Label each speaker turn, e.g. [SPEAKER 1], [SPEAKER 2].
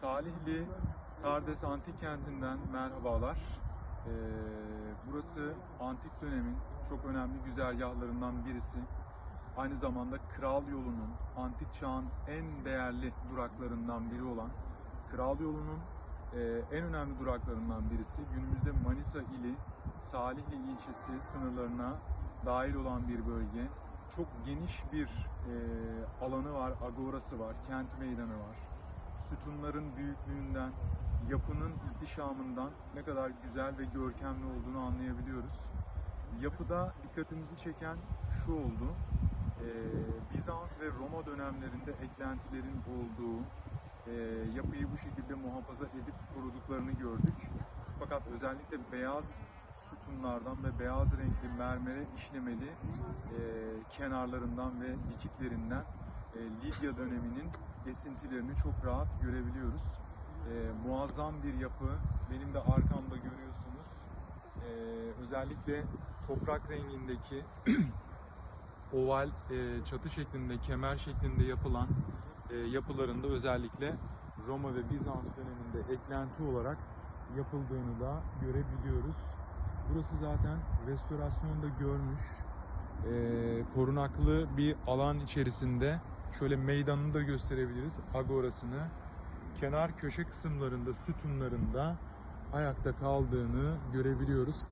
[SPEAKER 1] Salihli Sardes Antik Kenti'nden merhabalar. Ee, burası antik dönemin çok önemli güzergahlarından birisi. Aynı zamanda Kral Yolu'nun antik çağın en değerli duraklarından biri olan Kral Yolu'nun e, en önemli duraklarından birisi. Günümüzde Manisa ili Salihli ilçesi sınırlarına dahil olan bir bölge. Çok geniş bir e, alanı var, agorası var, kent meydanı var sütunların büyüklüğünden, yapının ihtişamından ne kadar güzel ve görkemli olduğunu anlayabiliyoruz. Yapıda dikkatimizi çeken şu oldu. Ee, Bizans ve Roma dönemlerinde eklentilerin olduğu, e, yapıyı bu şekilde muhafaza edip koruduklarını gördük. Fakat özellikle beyaz sütunlardan ve beyaz renkli mermere işlemeli e, kenarlarından ve dikitlerinden Lidya döneminin esintilerini çok rahat görebiliyoruz. E, muazzam bir yapı. Benim de arkamda görüyorsunuz. E, özellikle toprak rengindeki oval e, çatı şeklinde, kemer şeklinde yapılan e, yapılarında özellikle Roma ve Bizans döneminde eklenti olarak yapıldığını da görebiliyoruz. Burası zaten restorasyonda görmüş, e, korunaklı bir alan içerisinde şöyle meydanını da gösterebiliriz, agorasını. Kenar köşe kısımlarında, sütunlarında ayakta kaldığını görebiliyoruz.